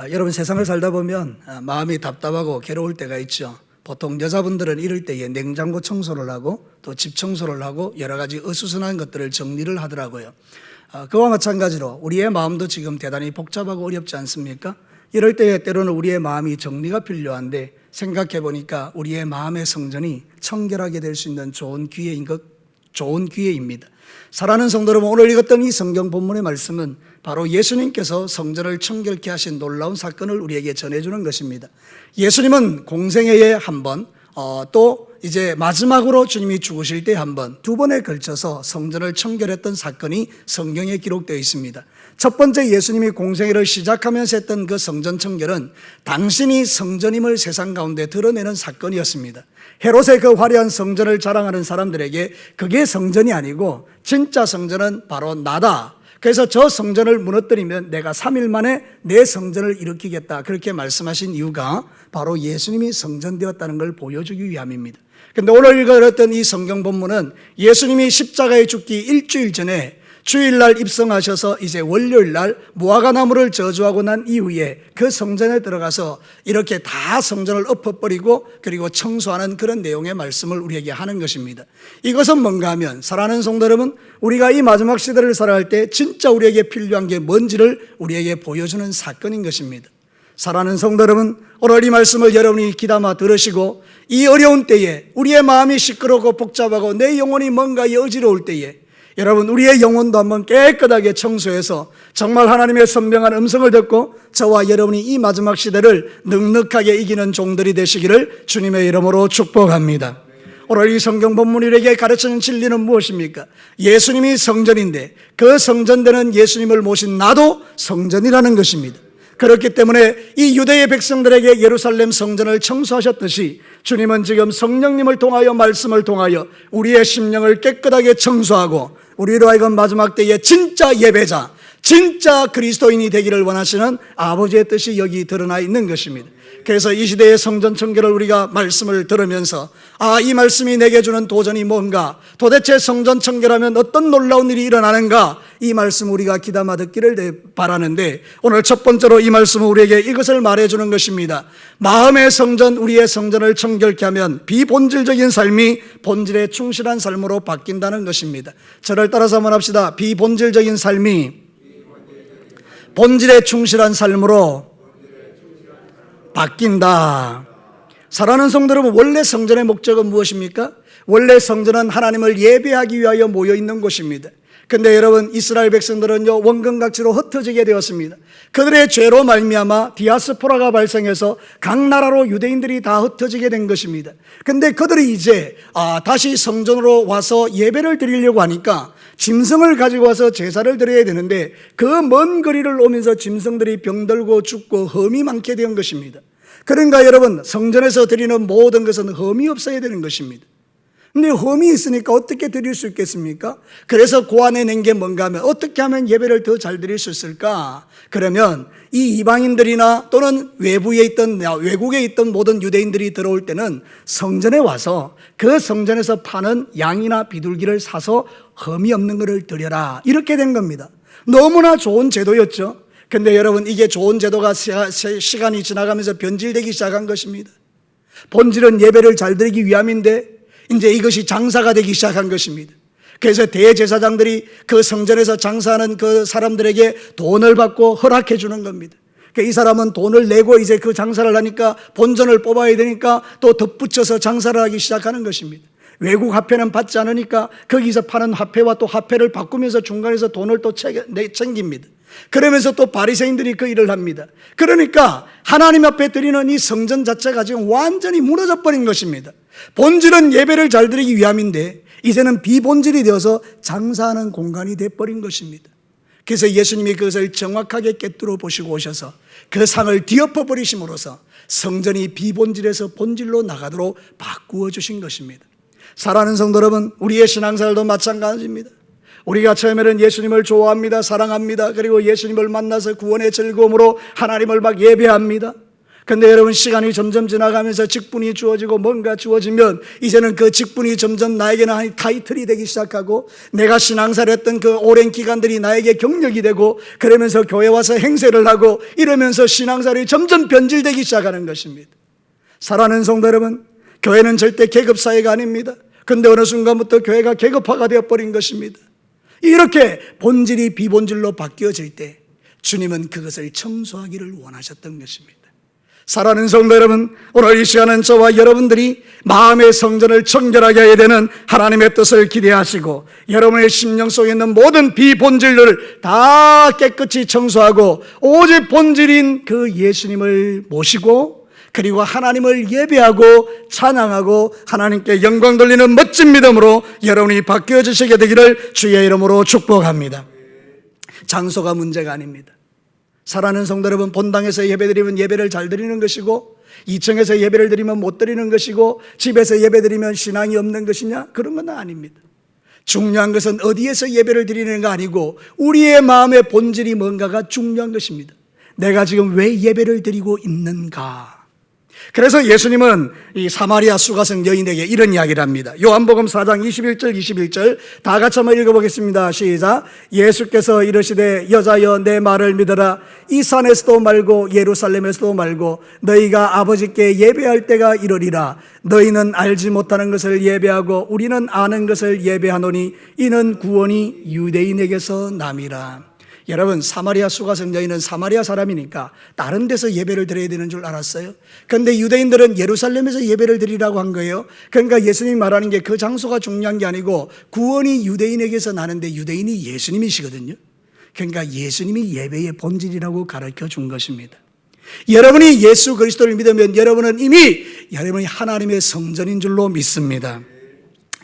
아, 여러분 세상을 살다 보면 아, 마음이 답답하고 괴로울 때가 있죠. 보통 여자분들은 이럴 때에 냉장고 청소를 하고 또 집 청소를 하고 여러 가지 어수선한 것들을 정리를 하더라고요. 아, 그와 마찬가지로 우리의 마음도 지금 대단히 복잡하고 어렵지 않습니까? 이럴 때에 때로는 우리의 마음이 정리가 필요한데 생각해 보니까 우리의 마음의 성전이 청결하게 될 수 있는 좋은 기회인 것, 좋은 기회입니다. 사랑하는 성도 여러분, 오늘 읽었던 이 성경 본문의 말씀은 바로 예수님께서 성전을 청결케 하신 놀라운 사건을 우리에게 전해주는 것입니다. 예수님은 공생애에 한 번, 어, 또 이제 마지막으로 주님이 죽으실 때 한 번, 두 번에 걸쳐서 성전을 청결했던 사건이 성경에 기록되어 있습니다. 첫 번째 예수님이 공생애를 시작하면서 했던 그 성전 청결은 당신이 성전임을 세상 가운데 드러내는 사건이었습니다. 헤롯의 그 화려한 성전을 자랑하는 사람들에게 그게 성전이 아니고 진짜 성전은 바로 나다. 그래서 저 성전을 무너뜨리면 내가 3일 만에 내 성전을 일으키겠다. 그렇게 말씀하신 이유가 바로 예수님이 성전 되었다는 걸 보여주기 위함입니다. 근데 오늘 읽었던 이 성경 본문은 예수님이 십자가에 죽기 일주일 전에 주일날 입성하셔서 이제 월요일날 무화과나무를 저주하고 난 이후에 그 성전에 들어가서 이렇게 다 성전을 엎어버리고 그리고 청소하는 그런 내용의 말씀을 우리에게 하는 것입니다. 이것은 뭔가 하면 사랑하는 성도 여러분 우리가 이 마지막 시대를 살아갈 때 진짜 우리에게 필요한 게 뭔지를 우리에게 보여주는 사건인 것입니다. 사랑하는 성도 여러분, 오늘 이 말씀을 여러분이 귀담아 들으시고 이 어려운 때에 우리의 마음이 시끄럽고 복잡하고 내 영혼이 뭔가 어지러울 때에 여러분 우리의 영혼도 한번 깨끗하게 청소해서 정말 하나님의 선명한 음성을 듣고 저와 여러분이 이 마지막 시대를 넉넉하게 이기는 종들이 되시기를 주님의 이름으로 축복합니다. 오늘 이 성경 본문에게 가르치는 진리는 무엇입니까? 예수님이 성전인데 그 성전되는 예수님을 모신 나도 성전이라는 것입니다. 그렇기 때문에 이 유대의 백성들에게 예루살렘 성전을 청소하셨듯이 주님은 지금 성령님을 통하여 말씀을 통하여 우리의 심령을 깨끗하게 청소하고 우리로 하여금 마지막 때에 진짜 예배자, 진짜 그리스도인이 되기를 원하시는 아버지의 뜻이 여기 드러나 있는 것입니다. 그래서 이 시대의 성전 청결을 우리가 말씀을 들으면서 아, 이 말씀이 내게 주는 도전이 뭔가 도대체 성전 청결하면 어떤 놀라운 일이 일어나는가 이 말씀 우리가 기담아 듣기를 바라는데 오늘 첫 번째로 이 말씀은 우리에게 이것을 말해주는 것입니다. 마음의 성전, 우리의 성전을 청결케 하면 비본질적인 삶이 본질에 충실한 삶으로 바뀐다는 것입니다. 저를 따라서 한번 합시다. 비본질적인 삶이 본질에 충실한 삶으로 바뀐다. 사랑하는 성도 여러분, 원래 성전의 목적은 무엇입니까? 원래 성전은 하나님을 예배하기 위하여 모여 있는 곳입니다. 근데 여러분 이스라엘 백성들은요 원근각지로 흩어지게 되었습니다. 그들의 죄로 말미암아 디아스포라가 발생해서 각 나라로 유대인들이 다 흩어지게 된 것입니다. 근데 그들이 이제 아, 다시 성전으로 와서 예배를 드리려고 하니까 짐승을 가지고 와서 제사를 드려야 되는데 그 먼 거리를 오면서 짐승들이 병들고 죽고 험이 많게 된 것입니다. 그러니까 여러분 성전에서 드리는 모든 것은 험이 없어야 되는 것입니다. 근데 험이 있으니까 어떻게 드릴 수 있겠습니까? 그래서 고안해낸 게 뭔가 하면 어떻게 하면 예배를 더 잘 드릴 수 있을까? 그러면 이 이방인들이나 또는 외부에 있던, 외국에 있던 모든 유대인들이 들어올 때는 성전에 와서 그 성전에서 파는 양이나 비둘기를 사서 험이 없는 것을 드려라. 이렇게 된 겁니다. 너무나 좋은 제도였죠. 근데 여러분 이게 좋은 제도가 시간이 지나가면서 변질되기 시작한 것입니다. 본질은 예배를 잘 드리기 위함인데 이제 이것이 장사가 되기 시작한 것입니다. 그래서 대제사장들이 그 성전에서 장사하는 그 사람들에게 돈을 받고 허락해 주는 겁니다. 그러니까 이 사람은 돈을 내고 이제 그 장사를 하니까 본전을 뽑아야 되니까 또 덧붙여서 장사를 하기 시작하는 것입니다. 외국 화폐는 받지 않으니까 거기서 파는 화폐와 또 화폐를 바꾸면서 중간에서 돈을 또 챙깁니다. 그러면서 또 바리새인들이 그 일을 합니다. 그러니까 하나님 앞에 드리는 이 성전 자체가 지금 완전히 무너져 버린 것입니다. 본질은 예배를 잘 드리기 위함인데 이제는 비본질이 되어서 장사하는 공간이 돼 버린 것입니다. 그래서 예수님이 그것을 정확하게 꿰뚫어 보시고 오셔서 그 상을 뒤엎어 버리심으로써 성전이 비본질에서 본질로 나가도록 바꾸어 주신 것입니다. 사랑하는 성도 여러분, 우리의 신앙생활도 마찬가지입니다. 우리가 처음에는 예수님을 좋아합니다. 사랑합니다. 그리고 예수님을 만나서 구원의 즐거움으로 하나님을 막 예배합니다. 근데 여러분 시간이 점점 지나가면서 직분이 주어지고 뭔가 주어지면 이제는 그 직분이 점점 나에게는 한 타이틀이 되기 시작하고 내가 신앙사를 했던 그 오랜 기간들이 나에게 경력이 되고 그러면서 교회 와서 행세를 하고 이러면서 신앙사를 점점 변질되기 시작하는 것입니다. 사랑하는 성도 여러분, 교회는 절대 계급 사회가 아닙니다. 근데 어느 순간부터 교회가 계급화가 되어버린 것입니다. 이렇게 본질이 비본질로 바뀌어질 때 주님은 그것을 청소하기를 원하셨던 것입니다. 사랑하는 성도 여러분, 오늘 이 시간은 저와 여러분들이 마음의 성전을 청결하게 해야 되는 하나님의 뜻을 기대하시고 여러분의 심령 속에 있는 모든 비본질들을 다 깨끗이 청소하고 오직 본질인 그 예수님을 모시고 그리고 하나님을 예배하고 찬양하고 하나님께 영광 돌리는 멋진 믿음으로 여러분이 바뀌어 주시게 되기를 주의 이름으로 축복합니다. 장소가 문제가 아닙니다. 사랑하는 성도 여러분, 본당에서 예배 드리면 예배를 잘 드리는 것이고 2층에서 예배를 드리면 못 드리는 것이고 집에서 예배 드리면 신앙이 없는 것이냐? 그런 건 아닙니다. 중요한 것은 어디에서 예배를 드리는가 아니고 우리의 마음의 본질이 뭔가가 중요한 것입니다. 내가 지금 왜 예배를 드리고 있는가? 그래서 예수님은 이 사마리아 수가성 여인에게 이런 이야기를 합니다. 요한복음 4장 21절 21절 다 같이 한번 읽어보겠습니다. 시작. 예수께서 이르시되 여자여 내 말을 믿어라. 이 산에서도 말고 예루살렘에서도 말고 너희가 아버지께 예배할 때가 이르리라. 너희는 알지 못하는 것을 예배하고 우리는 아는 것을 예배하노니 이는 구원이 유대인에게서 남이라. 여러분 사마리아 수가성 여인은 사마리아 사람이니까 다른 데서 예배를 드려야 되는 줄 알았어요. 그런데 유대인들은 예루살렘에서 예배를 드리라고 한 거예요. 그러니까 예수님이 말하는 게 그 장소가 중요한 게 아니고 구원이 유대인에게서 나는데 유대인이 예수님이시거든요. 그러니까 예수님이 예배의 본질이라고 가르쳐 준 것입니다. 여러분이 예수 그리스도를 믿으면 여러분은 이미 여러분이 하나님의 성전인 줄로 믿습니다.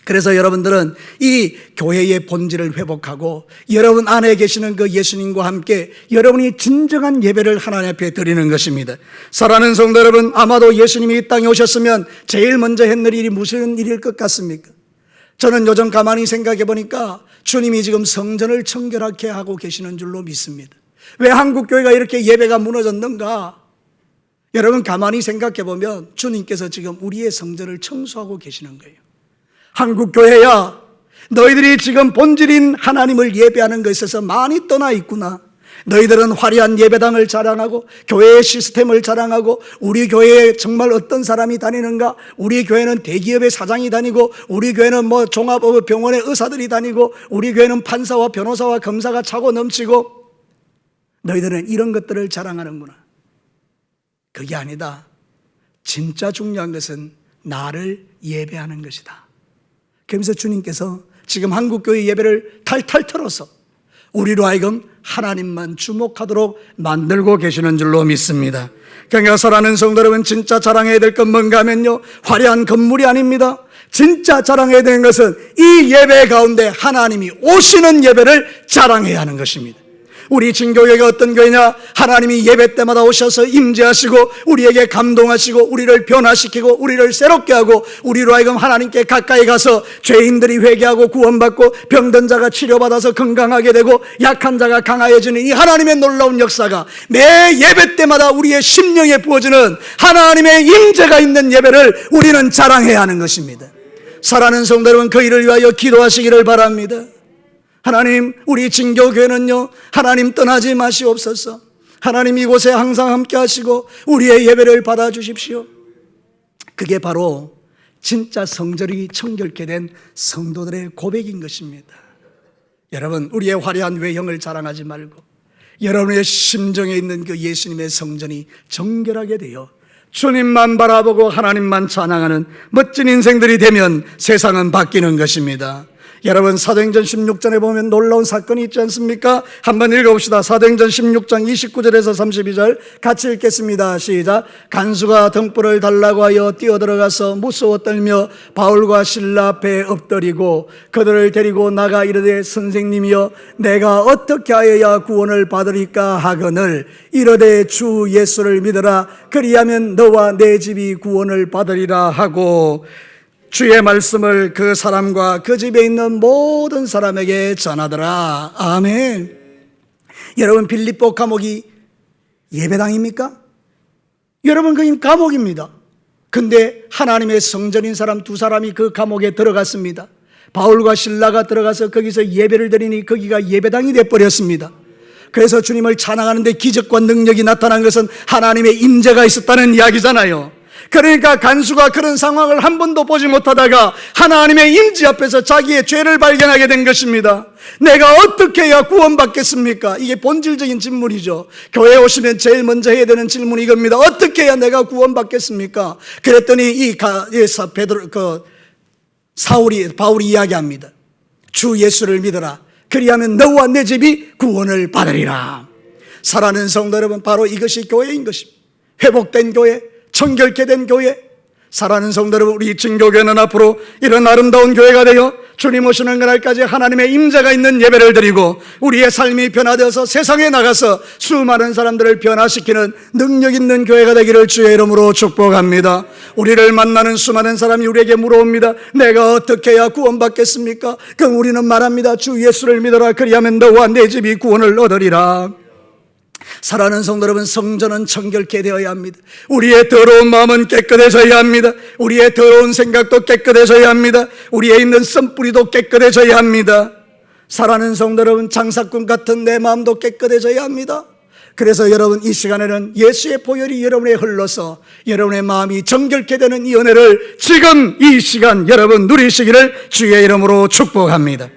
그래서 여러분들은 이 교회의 본질을 회복하고 여러분 안에 계시는 그 예수님과 함께 여러분이 진정한 예배를 하나님 앞에 드리는 것입니다. 사랑하는 성도 여러분, 아마도 예수님이 이 땅에 오셨으면 제일 먼저 했는 일이 무슨 일일 것 같습니까? 저는 요즘 가만히 생각해 보니까 주님이 지금 성전을 청결하게 하고 계시는 줄로 믿습니다. 왜 한국 교회가 이렇게 예배가 무너졌는가? 여러분 가만히 생각해 보면 주님께서 지금 우리의 성전을 청소하고 계시는 거예요. 한국 교회야, 너희들이 지금 본질인 하나님을 예배하는 것에 있어서 많이 떠나 있구나. 너희들은 화려한 예배당을 자랑하고 교회의 시스템을 자랑하고 우리 교회에 정말 어떤 사람이 다니는가? 우리 교회는 대기업의 사장이 다니고 우리 교회는 뭐 종합병원의 의사들이 다니고 우리 교회는 판사와 변호사와 검사가 차고 넘치고 너희들은 이런 것들을 자랑하는구나. 그게 아니다. 진짜 중요한 것은 나를 예배하는 것이다. 그러면서 주님께서 지금 한국교회 예배를 탈탈 털어서 우리로 하여금 하나님만 주목하도록 만들고 계시는 줄로 믿습니다. 그러니까 사랑하는 성도 여러분 진짜 자랑해야 될 건 뭔가 하면요. 화려한 건물이 아닙니다. 진짜 자랑해야 되는 것은 이 예배 가운데 하나님이 오시는 예배를 자랑해야 하는 것입니다. 우리 진교회가 어떤 교회냐? 하나님이 예배 때마다 오셔서 임재하시고 우리에게 감동하시고 우리를 변화시키고 우리를 새롭게 하고 우리로 하여금 하나님께 가까이 가서 죄인들이 회개하고 구원받고 병든 자가 치료받아서 건강하게 되고 약한 자가 강하여지는 이 하나님의 놀라운 역사가 매 예배 때마다 우리의 심령에 부어지는 하나님의 임재가 있는 예배를 우리는 자랑해야 하는 것입니다. 사랑하는 성도 여러분 그 일을 위하여 기도하시기를 바랍니다. 하나님, 우리 진교교회는요, 하나님 떠나지 마시옵소서. 하나님 이곳에 항상 함께 하시고, 우리의 예배를 받아 주십시오. 그게 바로 진짜 성절이 청결케 된 성도들의 고백인 것입니다. 여러분, 우리의 화려한 외형을 자랑하지 말고, 여러분의 심정에 있는 그 예수님의 성전이 정결하게 되어 주님만 바라보고 하나님만 찬양하는 멋진 인생들이 되면 세상은 바뀌는 것입니다. 여러분 사도행전 16장에 보면 놀라운 사건이 있지 않습니까? 한번 읽어봅시다. 사도행전 16장 29절에서 32절 같이 읽겠습니다. 시작. 간수가 등불을 달라고 하여 뛰어들어가서 무서워 떨며 바울과 신라 앞에 엎드리고 그들을 데리고 나가 이르되 선생님이여 내가 어떻게 하여야 구원을 받으리까 하거늘 이르되 주 예수를 믿어라 그리하면 너와 내 집이 구원을 받으리라 하고 주의 말씀을 그 사람과 그 집에 있는 모든 사람에게 전하더라. 아멘. 여러분 빌립보 감옥이 예배당입니까? 여러분 그인 감옥입니다. 근데 하나님의 성전인 사람 두 사람이 그 감옥에 들어갔습니다. 바울과 신라가 들어가서 거기서 예배를 드리니 거기가 예배당이 돼 버렸습니다. 그래서 주님을 찬양하는데 기적과 능력이 나타난 것은 하나님의 임재가 있었다는 이야기잖아요. 그러니까 간수가 그런 상황을 한 번도 보지 못하다가 하나님의 임재 앞에서 자기의 죄를 발견하게 된 것입니다. 내가 어떻게 해야 구원받겠습니까? 이게 본질적인 질문이죠. 교회 오시면 제일 먼저 해야 되는 질문이 이겁니다. 어떻게 해야 내가 구원받겠습니까? 그랬더니 이 가, 이 사, 베드로, 그, 사울이, 바울이 이야기합니다. 주 예수를 믿어라. 그리하면 너와 내 집이 구원을 받으리라. 사랑하는 성도 여러분, 바로 이것이 교회인 것입니다. 회복된 교회, 청결케 된 교회, 사랑하는 성도 여러분, 우리 증교교회는 앞으로 이런 아름다운 교회가 되어 주님 오시는 그날까지 하나님의 임재가 있는 예배를 드리고 우리의 삶이 변화되어서 세상에 나가서 수많은 사람들을 변화시키는 능력 있는 교회가 되기를 주의 이름으로 축복합니다. 우리를 만나는 수많은 사람이 우리에게 물어옵니다. 내가 어떻게 해야 구원받겠습니까? 그럼 우리는 말합니다. 주 예수를 믿어라. 그리하면 너와 내 집이 구원을 얻으리라. 사랑하는 성도 여러분, 성전은 청결케 되어야 합니다. 우리의 더러운 마음은 깨끗해져야 합니다. 우리의 더러운 생각도 깨끗해져야 합니다. 우리에 있는 썬뿌리도 깨끗해져야 합니다. 사랑하는 성도 여러분, 장사꾼 같은 내 마음도 깨끗해져야 합니다. 그래서 여러분 이 시간에는 예수의 보혈이 여러분에 흘러서 여러분의 마음이 정결케 되는 이 은혜를 지금 이 시간 여러분 누리시기를 주의 이름으로 축복합니다.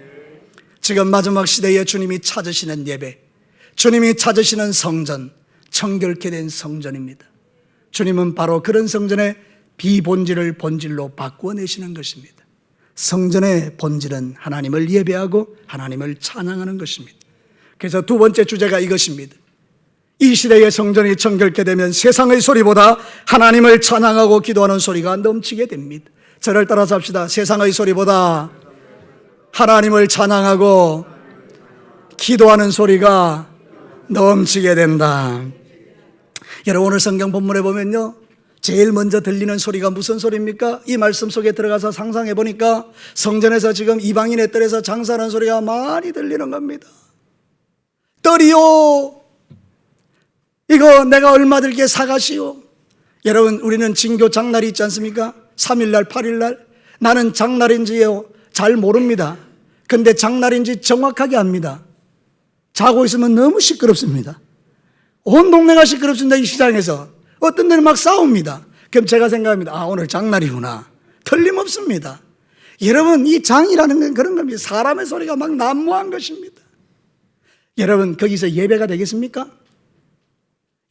지금 마지막 시대에 주님이 찾으시는 예배, 주님이 찾으시는 성전, 청결케 된 성전입니다. 주님은 바로 그런 성전의 비본질을 본질로 바꾸어 내시는 것입니다. 성전의 본질은 하나님을 예배하고 하나님을 찬양하는 것입니다. 그래서 두 번째 주제가 이것입니다. 이 시대의 성전이 청결케 되면 세상의 소리보다 하나님을 찬양하고 기도하는 소리가 넘치게 됩니다. 저를 따라서 합시다. 세상의 소리보다 하나님을 찬양하고 기도하는 소리가 넘치게 된다. 여러분 오늘 성경 본문에 보면요. 제일 먼저 들리는 소리가 무슨 소리입니까? 이 말씀 속에 들어가서 상상해 보니까 성전에서 지금 이방인의 뜰에서 장사하는 소리가 많이 들리는 겁니다. 떨이요. 이거 내가 얼마 들게 사가시오. 여러분 우리는 징교 장날이 있지 않습니까? 3일날 8일날 나는 장날인지요 잘 모릅니다. 근데 장날인지 정확하게 압니다. 자고 있으면 너무 시끄럽습니다. 온 동네가 시끄럽습니다. 이 시장에서. 어떤 데는 막 싸웁니다. 그럼 제가 생각합니다. 아, 오늘 장날이구나. 틀림없습니다. 여러분, 이 장이라는 건 그런 겁니다. 사람의 소리가 막 난무한 것입니다. 여러분, 거기서 예배가 되겠습니까?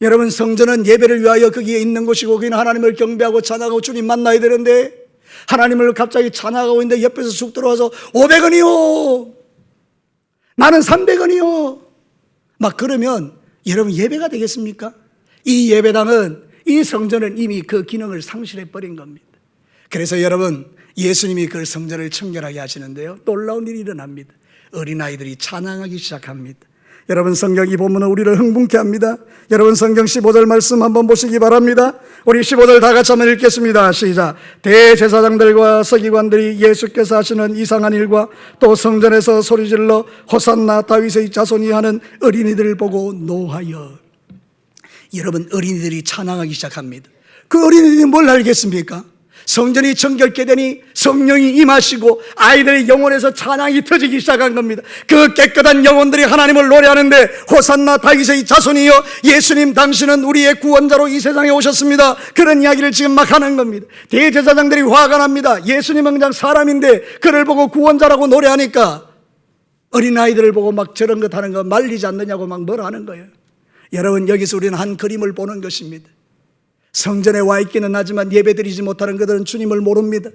여러분, 성전은 예배를 위하여 거기에 있는 곳이고, 거기는 하나님을 경배하고 찬양하고 주님 만나야 되는데, 하나님을 갑자기 찬양하고 있는데 옆에서 쑥 들어와서 500원이요! 나는 300원이요. 막 그러면 여러분 예배가 되겠습니까? 이 예배당은 이 성전은 이미 그 기능을 상실해 버린 겁니다. 그래서 여러분 예수님이 그 성전을 청결하게 하시는데요. 놀라운 일이 일어납니다. 어린아이들이 찬양하기 시작합니다. 여러분 성경 이 본문은 우리를 흥분케 합니다. 여러분 성경 15절 말씀 한번 보시기 바랍니다. 우리 15절 다 같이 한번 읽겠습니다. 시작. 대제사장들과 서기관들이 예수께서 하시는 이상한 일과 또 성전에서 소리질러 호산나 다윗의 자손이 하는 어린이들을 보고 노하여 여러분 어린이들이 찬양하기 시작합니다. 그 어린이들이 뭘 알겠습니까? 성전이 정결케 되니 성령이 임하시고 아이들의 영혼에서 찬양이 터지기 시작한 겁니다. 그 깨끗한 영혼들이 하나님을 노래하는데 호산나 다윗의 자손이여 예수님 당신은 우리의 구원자로 이 세상에 오셨습니다. 그런 이야기를 지금 막 하는 겁니다. 대제사장들이 화가 납니다. 예수님은 그냥 사람인데 그를 보고 구원자라고 노래하니까 어린아이들을 보고 막 저런 것 하는 거 말리지 않느냐고 막뭘 하는 거예요. 여러분 여기서 우리는 한 그림을 보는 것입니다. 성전에 와 있기는 하지만 예배드리지 못하는 그들은 주님을 모릅니다.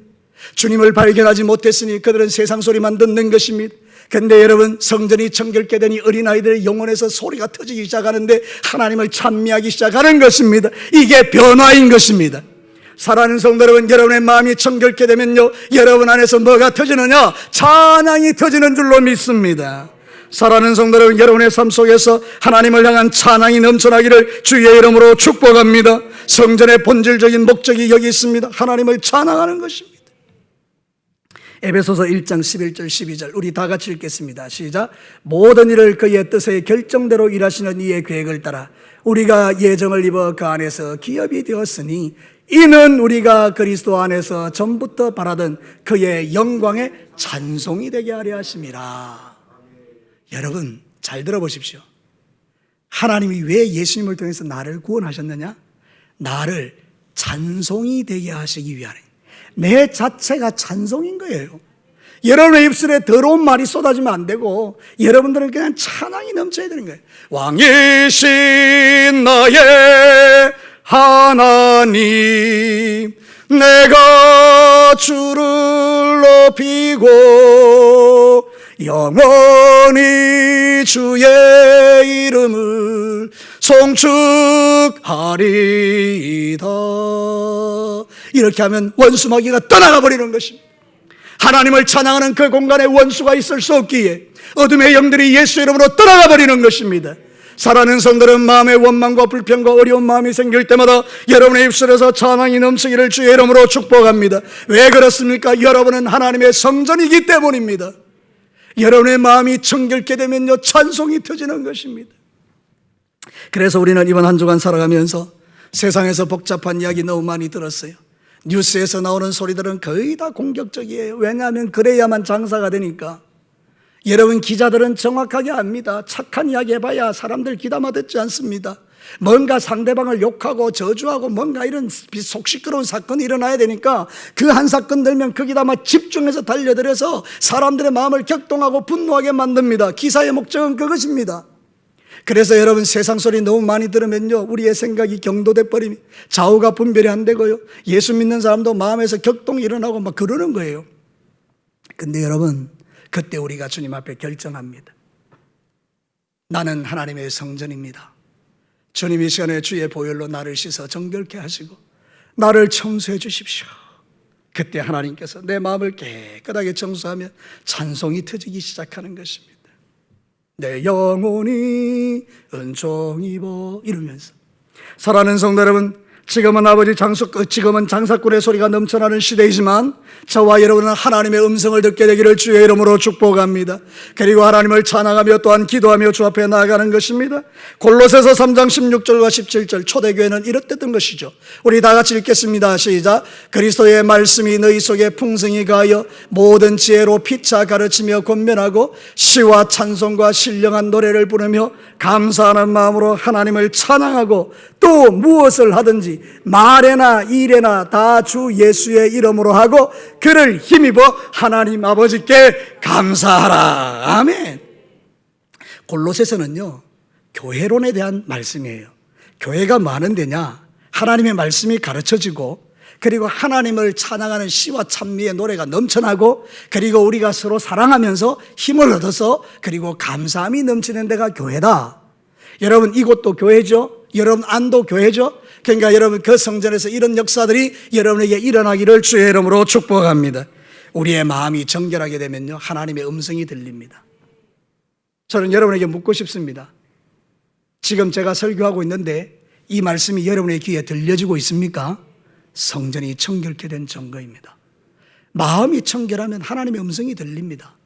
주님을 발견하지 못했으니 그들은 세상 소리만 듣는 것입니다. 근데 여러분 성전이 청결케 되니 어린아이들의 영혼에서 소리가 터지기 시작하는데 하나님을 찬미하기 시작하는 것입니다. 이게 변화인 것입니다. 사랑하는 성도 여러분, 여러분의 마음이 청결케 되면요, 여러분 안에서 뭐가 터지느냐? 찬양이 터지는 줄로 믿습니다. 사랑하는 성도 여러분, 여러분의 삶 속에서 하나님을 향한 찬양이 넘쳐나기를 주의 이름으로 축복합니다. 성전의 본질적인 목적이 여기 있습니다. 하나님을 찬양하는 것입니다. 에베소서 1장 11절 12절 우리 다 같이 읽겠습니다. 시작. 모든 일을 그의 뜻의 결정대로 일하시는 이의 계획을 따라 우리가 예정을 입어 그 안에서 기업이 되었으니 이는 우리가 그리스도 안에서 전부터 바라던 그의 영광의 찬송이 되게 하려 하심이라. 여러분 잘 들어보십시오. 하나님이 왜 예수님을 통해서 나를 구원하셨느냐? 나를 찬송이 되게 하시기 위하여 내 자체가 찬송인 거예요. 여러분의 입술에 더러운 말이 쏟아지면 안 되고 여러분들은 그냥 찬양이 넘쳐야 되는 거예요. 왕이신 나의 하나님 내가 주를 높이고 영원히 주의 이름을 송축하리이다 이렇게 하면 원수마귀가 떠나가 버리는 것입니다 하나님을 찬양하는 그 공간에 원수가 있을 수 없기에 어둠의 영들이 예수 이름으로 떠나가 버리는 것입니다. 사랑하는 성들은 마음의 원망과 불평과 어려운 마음이 생길 때마다 여러분의 입술에서 찬양이 넘치기를 주의 이름으로 축복합니다. 왜 그렇습니까? 여러분은 하나님의 성전이기 때문입니다. 여러분의 마음이 정결케 되면요 찬송이 터지는 것입니다. 그래서 우리는 이번 한 주간 살아가면서 세상에서 복잡한 이야기 너무 많이 들었어요. 뉴스에서 나오는 소리들은 거의 다 공격적이에요. 왜냐하면 그래야만 장사가 되니까. 여러분 기자들은 정확하게 압니다. 착한 이야기 해봐야 사람들 귀담아 듣지 않습니다. 뭔가 상대방을 욕하고 저주하고 뭔가 이런 속 시끄러운 사건이 일어나야 되니까 그 한 사건 들면 거기다만 집중해서 달려들어서 사람들의 마음을 격동하고 분노하게 만듭니다. 기사의 목적은 그것입니다. 그래서 여러분 세상 소리 너무 많이 들으면요 우리의 생각이 경도돼 버리면 좌우가 분별이 안 되고요 예수 믿는 사람도 마음에서 격동이 일어나고 막 그러는 거예요. 근데 여러분 그때 우리가 주님 앞에 결정합니다. 나는 하나님의 성전입니다. 주님 이 시간에 주의 보혈로 나를 씻어 정결케 하시고 나를 청소해 주십시오. 그때 하나님께서 내 마음을 깨끗하게 청소하면 찬송이 터지기 시작하는 것입니다 내 영혼이 은총 입어 이러면서. 사랑하는 성도 여러분 지금은 아버지 장수 지금은 장사꾼의 소리가 넘쳐나는 시대이지만 저와 여러분은 하나님의 음성을 듣게 되기를 주의 이름으로 축복합니다. 그리고 하나님을 찬양하며 또한 기도하며 주 앞에 나아가는 것입니다. 골로새서 3장 16절과 17절 초대교회는 이렇듯던 것이죠. 우리 다 같이 읽겠습니다. 시작. 그리스도의 말씀이 너희 속에 풍성히 가하여 모든 지혜로 피차 가르치며 권면하고 시와 찬송과 신령한 노래를 부르며 감사하는 마음으로 하나님을 찬양하고 또 무엇을 하든지 말에나 일에나 다 주 예수의 이름으로 하고 그를 힘입어 하나님 아버지께 감사하라. 아멘. 골로새서는요. 교회론에 대한 말씀이에요. 교회가 많은 데냐? 하나님의 말씀이 가르쳐지고 그리고 하나님을 찬양하는 시와 찬미의 노래가 넘쳐나고 그리고 우리가 서로 사랑하면서 힘을 얻어서 그리고 감사함이 넘치는 데가 교회다. 여러분 이곳도 교회죠. 여러분 안도 교회죠. 그러니까 여러분 그 성전에서 이런 역사들이 여러분에게 일어나기를 주의 이름으로 축복합니다. 우리의 마음이 정결하게 되면요 하나님의 음성이 들립니다. 저는 여러분에게 묻고 싶습니다. 지금 제가 설교하고 있는데 이 말씀이 여러분의 귀에 들려지고 있습니까? 성전이 청결케 된 증거입니다. 마음이 청결하면 하나님의 음성이 들립니다.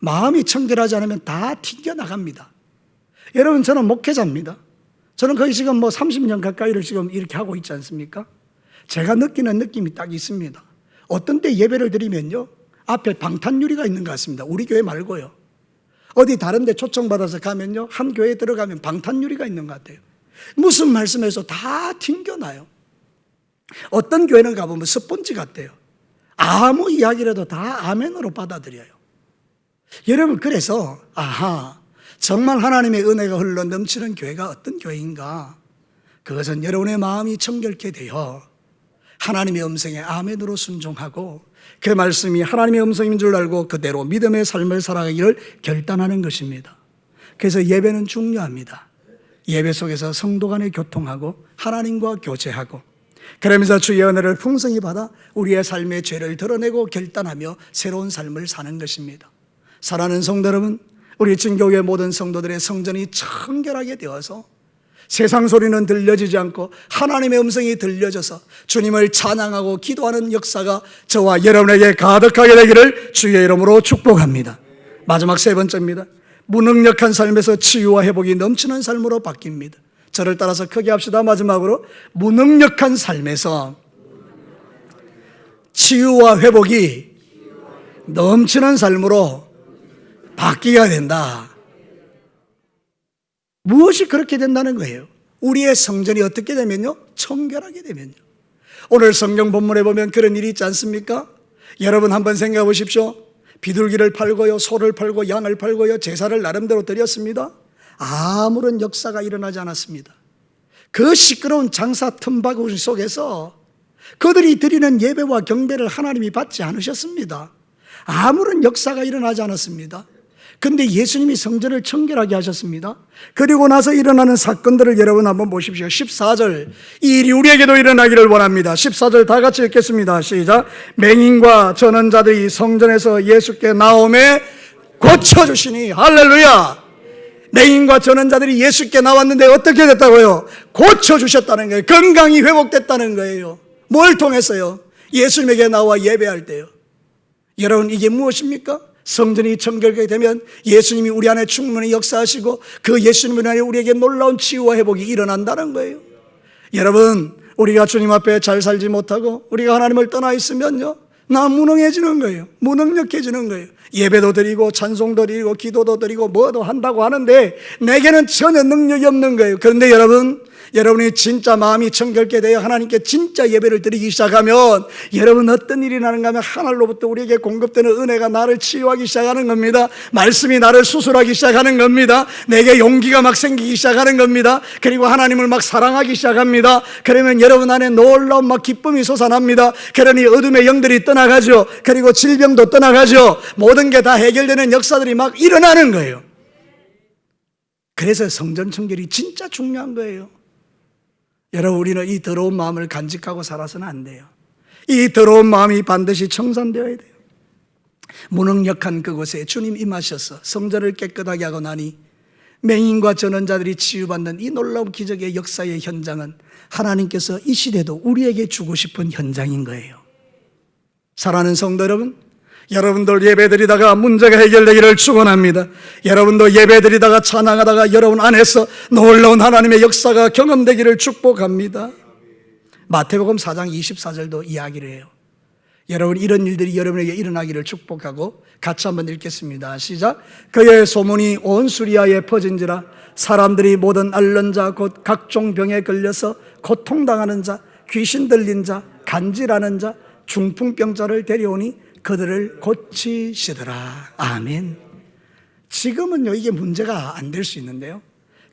마음이 청결하지 않으면 다 튕겨나갑니다. 여러분, 저는 목회자입니다. 저는 거의 지금 뭐 30년 가까이를 지금 이렇게 하고 있지 않습니까? 제가 느끼는 느낌이 딱 있습니다. 어떤 때 예배를 드리면요. 앞에 방탄유리가 있는 것 같습니다. 우리 교회 말고요. 어디 다른 데 초청받아서 가면요. 한 교회에 들어가면 방탄유리가 있는 것 같아요. 무슨 말씀에서 다 튕겨나요. 어떤 교회는 가보면 스펀지 같대요. 아무 이야기라도 다 아멘으로 받아들여요. 여러분, 그래서, 아하, 정말 하나님의 은혜가 흘러 넘치는 교회가 어떤 교회인가? 그것은 여러분의 마음이 청결케 되어 하나님의 음성에 아멘으로 순종하고 그 말씀이 하나님의 음성인 줄 알고 그대로 믿음의 삶을 살아가기를 결단하는 것입니다. 그래서 예배는 중요합니다. 예배 속에서 성도 간에 교통하고 하나님과 교제하고 그러면서 주의 은혜를 풍성히 받아 우리의 삶의 죄를 드러내고 결단하며 새로운 삶을 사는 것입니다. 사랑하는 성도 여러분, 우리 진교회 모든 성도들의 성전이 청결하게 되어서 세상 소리는 들려지지 않고 하나님의 음성이 들려져서 주님을 찬양하고 기도하는 역사가 저와 여러분에게 가득하게 되기를 주의 이름으로 축복합니다. 마지막 세 번째입니다. 무능력한 삶에서 치유와 회복이 넘치는 삶으로 바뀝니다. 저를 따라서 크게 합시다. 마지막으로 무능력한 삶에서 치유와 회복이 넘치는 삶으로 바뀌어야 된다. 무엇이 그렇게 된다는 거예요? 우리의 성전이 어떻게 되면요? 청결하게 되면요. 오늘 성경 본문에 보면 그런 일이 있지 않습니까? 여러분 한번 생각해 보십시오. 비둘기를 팔고요, 소를 팔고, 양을 팔고요, 제사를 나름대로 드렸습니다. 아무런 역사가 일어나지 않았습니다. 그 시끄러운 장사 틈바구니 속에서 그들이 드리는 예배와 경배를 하나님이 받지 않으셨습니다. 아무런 역사가 일어나지 않았습니다. 근데 예수님이 성전을 청결하게 하셨습니다. 그리고 나서 일어나는 사건들을 여러분 한번 보십시오. 14절. 이 일이 우리에게도 일어나기를 원합니다. 14절 다 같이 읽겠습니다. 시작. 맹인과 전원자들이 성전에서 예수께 나옴에 고쳐주시니 할렐루야. 맹인과 전원자들이 예수께 나왔는데 어떻게 됐다고요? 고쳐주셨다는 거예요. 건강이 회복됐다는 거예요. 뭘 통해서요? 예수님에게 나와 예배할 때요. 여러분 이게 무엇입니까? 성전이 청결하게 되면 예수님이 우리 안에 충분히 역사하시고 그 예수님 안에 우리에게 놀라운 치유와 회복이 일어난다는 거예요. 여러분 우리가 주님 앞에 잘 살지 못하고 우리가 하나님을 떠나 있으면요. 나 무능해지는 거예요. 무능력해지는 거예요. 예배도 드리고 찬송도 드리고 기도도 드리고 뭐도 한다고 하는데 내게는 전혀 능력이 없는 거예요. 그런데 여러분 여러분이 진짜 마음이 청결케 되어 하나님께 진짜 예배를 드리기 시작하면 여러분 어떤 일이 나는가 하면 하늘로부터 우리에게 공급되는 은혜가 나를 치유하기 시작하는 겁니다. 말씀이 나를 수술하기 시작하는 겁니다. 내게 용기가 막 생기기 시작하는 겁니다. 그리고 하나님을 막 사랑하기 시작합니다. 그러면 여러분 안에 놀라운 막 기쁨이 솟아납니다. 그러니 어둠의 영들이 떠나가죠. 그리고 질병도 떠나가죠. 모든 게 다 해결되는 역사들이 막 일어나는 거예요. 그래서 성전 청결이 진짜 중요한 거예요. 여러분 우리는 이 더러운 마음을 간직하고 살아서는 안 돼요. 이 더러운 마음이 반드시 청산되어야 돼요. 무능력한 그곳에 주님 임하셔서 성전을 깨끗하게 하고 나니 맹인과 전원자들이 치유받는 이 놀라운 기적의 역사의 현장은 하나님께서 이 시대도 우리에게 주고 싶은 현장인 거예요. 사랑하는 성도 여러분, 여러분들 예배드리다가 문제가 해결되기를 축원합니다. 여러분도 예배드리다가 찬양하다가 여러분 안에서 놀라운 하나님의 역사가 경험되기를 축복합니다. 마태복음 4장 24절도 이야기를 해요. 여러분 이런 일들이 여러분에게 일어나기를 축복하고 같이 한번 읽겠습니다. 시작. 그의 소문이 온 수리아에 퍼진지라 사람들이 모든 앓는 자 곧 각종 병에 걸려서 고통당하는 자 귀신 들린 자 간질하는 자 중풍병자를 데려오니 그들을 고치시더라. 아멘. 지금은요 이게 문제가 안 될 수 있는데요.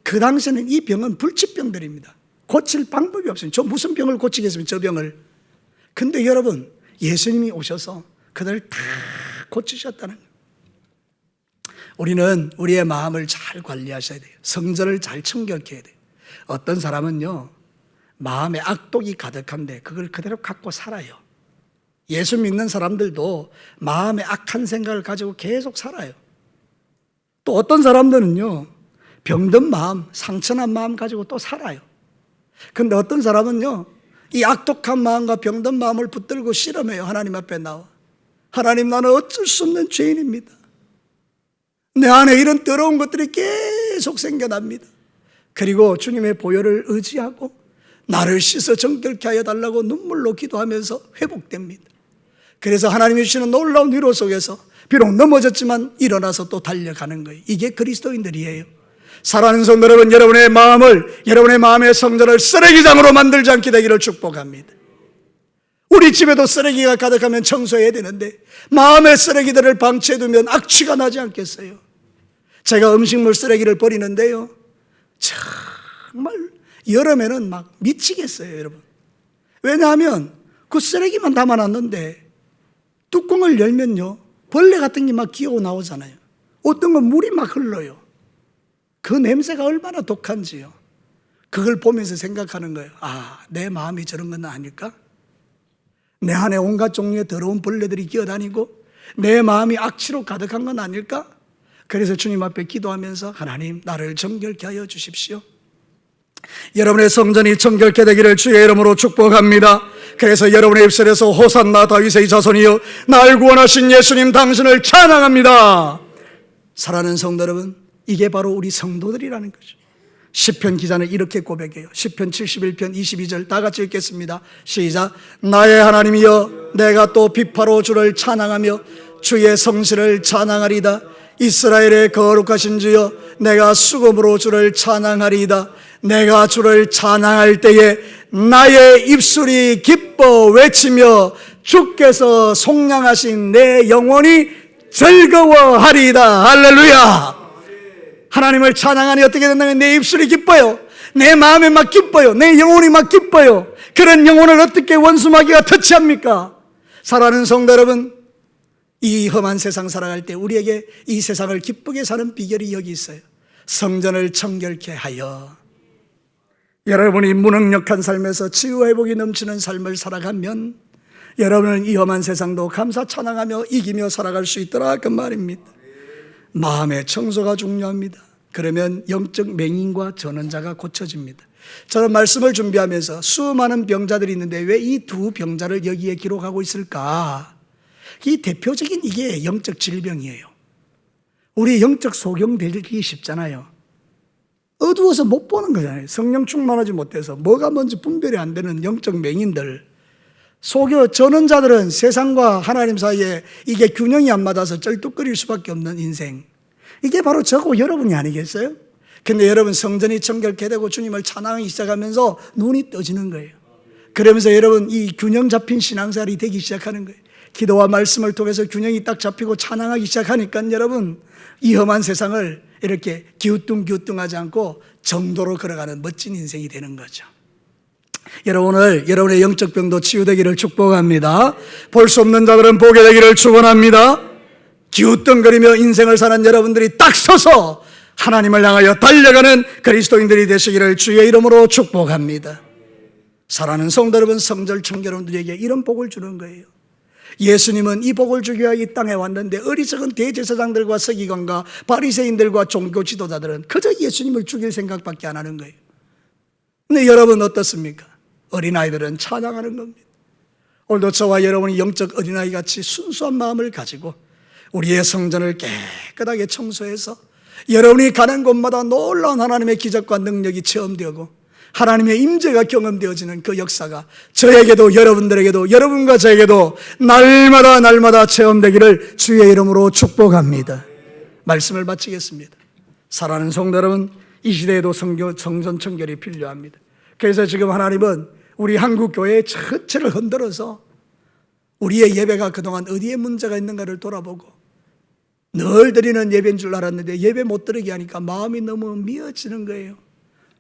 그 당시에는 이 병은 불치병들입니다. 고칠 방법이 없어요. 저 무슨 병을 고치겠습니까? 저 병을. 근데 여러분 예수님이 오셔서 그들을 다 고치셨다는. 우리는 우리의 마음을 잘 관리하셔야 돼요. 성전을 잘 청결케 해야 돼요. 어떤 사람은요, 마음에 악독이 가득한데 그걸 그대로 갖고 살아요. 예수 믿는 사람들도 마음에 악한 생각을 가지고 계속 살아요. 또 어떤 사람들은요, 병든 마음, 상처난 마음 가지고 또 살아요. 근데 어떤 사람은요, 이 악독한 마음과 병든 마음을 붙들고 실험해요. 하나님 앞에 나와. 하나님, 나는 어쩔 수 없는 죄인입니다. 내 안에 이런 더러운 것들이 계속 생겨납니다. 그리고 주님의 보혈을 의지하고 나를 씻어 정결케 하여 달라고 눈물로 기도하면서 회복됩니다. 그래서 하나님이 주시는 놀라운 위로 속에서 비록 넘어졌지만 일어나서 또 달려가는 거예요. 이게 그리스도인들이에요. 사랑하는 성도 여러분, 여러분의 마음을, 여러분의 마음의 성전을 쓰레기장으로 만들지 않게 되기를 축복합니다. 우리 집에도 쓰레기가 가득하면 청소해야 되는데, 마음의 쓰레기들을 방치해두면 악취가 나지 않겠어요? 제가 음식물 쓰레기를 버리는데요. 정말 여름에는 막 미치겠어요, 여러분. 왜냐하면 그 쓰레기만 담아놨는데 뚜껑을 열면요. 벌레 같은 게 막 기어 나오잖아요. 어떤 건 물이 막 흘러요. 그 냄새가 얼마나 독한지요. 그걸 보면서 생각하는 거예요. 아, 내 마음이 저런 건 아닐까? 내 안에 온갖 종류의 더러운 벌레들이 기어다니고 내 마음이 악취로 가득한 건 아닐까? 그래서 주님 앞에 기도하면서 하나님 나를 정결케 하여 주십시오. 여러분의 성전이 정결케 되기를 주의 이름으로 축복합니다. 그래서 여러분의 입술에서 호산나 다윗의 자손이여 날 구원하신 예수님 당신을 찬양합니다. 사랑하는 성도 여러분, 이게 바로 우리 성도들이라는 거죠. 시편 기자는 이렇게 고백해요. 시편 71편 22절 다 같이 읽겠습니다. 시작. 나의 하나님이여 내가 또 비파로 주를 찬양하며 주의 성실을 찬양하리다. 이스라엘의 거룩하신 주여 내가 수금으로 주를 찬양하리이다. 내가 주를 찬양할 때에 나의 입술이 기뻐 외치며 주께서 속량하신 내 영혼이 즐거워하리이다. 할렐루야. 하나님을 찬양하니 어떻게 된다면 내 입술이 기뻐요. 내 마음에 막 기뻐요. 내 영혼이 막 기뻐요. 그런 영혼을 어떻게 원수마귀가 터치합니까? 사랑하는 성도 여러분, 이 험한 세상 살아갈 때 우리에게 이 세상을 기쁘게 사는 비결이 여기 있어요. 성전을 청결케 하여 여러분이 무능력한 삶에서 치유 회복이 넘치는 삶을 살아가면 여러분은 이 험한 세상도 감사 찬양하며 이기며 살아갈 수 있더라 그 말입니다. 마음의 청소가 중요합니다. 그러면 영적 맹인과 전원자가 고쳐집니다. 저는 말씀을 준비하면서 수많은 병자들이 있는데 왜 이 두 병자를 여기에 기록하고 있을까? 이 대표적인 이게 영적 질병이에요. 우리 영적 소경되기 쉽잖아요. 어두워서 못 보는 거잖아요. 성령 충만하지 못해서 뭐가 뭔지 분별이 안 되는 영적 맹인들. 소교 전원자들은 세상과 하나님 사이에 이게 균형이 안 맞아서 쩔뚝거릴 수밖에 없는 인생. 이게 바로 저고 여러분이 아니겠어요? 근데 여러분 성전이 청결케 되고 주님을 찬양하기 시작하면서 눈이 떠지는 거예요. 그러면서 여러분 이 균형 잡힌 신앙생활이 되기 시작하는 거예요. 기도와 말씀을 통해서 균형이 딱 잡히고 찬양하기 시작하니까 여러분 이 험한 세상을 이렇게 기우뚱기우뚱하지 않고 정도로 걸어가는 멋진 인생이 되는 거죠. 여러분 오늘 여러분의 영적 병도 치유되기를 축복합니다. 볼 수 없는 자들은 보게 되기를 축원합니다. 기우뚱거리며 인생을 사는 여러분들이 딱 서서 하나님을 향하여 달려가는 그리스도인들이 되시기를 주의 이름으로 축복합니다. 사랑하는 성도 여러분, 성절 청결원들에게 이런 복을 주는 거예요. 예수님은 이 복을 주기 위하여 이 땅에 왔는데 어리석은 대제사장들과 서기관과 바리새인들과 종교 지도자들은 그저 예수님을 죽일 생각밖에 안 하는 거예요. 근데 여러분 어떻습니까? 어린아이들은 찬양하는 겁니다. 오늘도 저와 여러분이 영적 어린아이 같이 순수한 마음을 가지고 우리의 성전을 깨끗하게 청소해서 여러분이 가는 곳마다 놀라운 하나님의 기적과 능력이 체험되고 하나님의 임재가 경험되어지는 그 역사가 저에게도 여러분들에게도 여러분과 저에게도 날마다 날마다 체험되기를 주의 이름으로 축복합니다. 말씀을 마치겠습니다. 사랑하는 성도 여러분, 이 시대에도 성교, 성전 청결이 필요합니다. 그래서 지금 하나님은 우리 한국 교회 전체를 흔들어서 우리의 예배가 그동안 어디에 문제가 있는가를 돌아보고 늘 드리는 예배인 줄 알았는데 예배 못 드리게 하니까 마음이 너무 미어지는 거예요.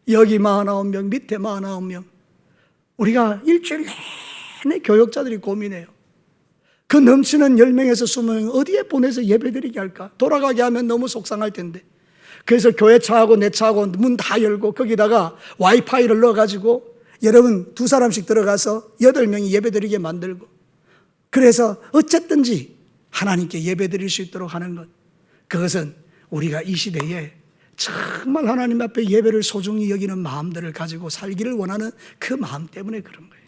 여기 49명, 밑에 49명. 우리가 일주일 내내 교역자들이 고민해요. 그 넘치는 10명에서 20명 어디에 보내서 예배 드리게 할까? 돌아가게 하면 너무 속상할 텐데. 그래서 교회 차하고 내 차하고 문 다 열고 거기다가 와이파이를 넣어가지고 여러분 두 사람씩 들어가서 8명이 예배 드리게 만들고 그래서 어쨌든지 하나님께 예배 드릴 수 있도록 하는 것. 그것은 우리가 이 시대에 정말 하나님 앞에 예배를 소중히 여기는 마음들을 가지고 살기를 원하는 그 마음 때문에 그런 거예요.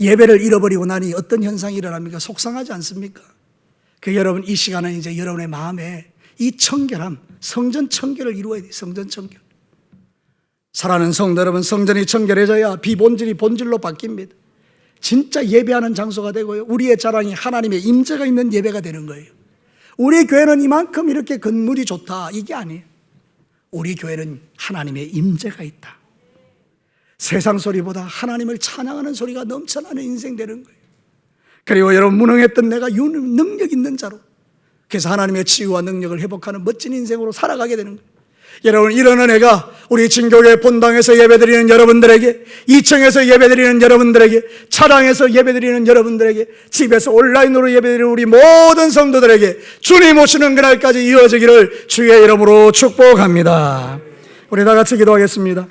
예배를 잃어버리고 나니 어떤 현상이 일어납니까? 속상하지 않습니까? 그 여러분 이 시간은 이제 여러분의 마음에 이 청결함, 성전 청결을 이루어야 돼요. 성전 청결. 사랑하는 성도 여러분, 성전이 청결해져야 비본질이 본질로 바뀝니다. 진짜 예배하는 장소가 되고요. 우리의 자랑이 하나님의 임재가 있는 예배가 되는 거예요. 우리 교회는 이만큼 이렇게 건물이 좋다. 이게 아니에요. 우리 교회는 하나님의 임재가 있다. 세상 소리보다 하나님을 찬양하는 소리가 넘쳐나는 인생 되는 거예요. 그리고 여러분 무능했던 내가 능력 있는 자로 그래서 하나님의 치유와 능력을 회복하는 멋진 인생으로 살아가게 되는 거예요. 여러분 이런 은혜가 우리 진교회 본당에서 예배드리는 여러분들에게 2층에서 예배드리는 여러분들에게 차량에서 예배드리는 여러분들에게 집에서 온라인으로 예배드리는 우리 모든 성도들에게 주님 오시는 그날까지 이어지기를 주의 이름으로 축복합니다. 우리 다 같이 기도하겠습니다.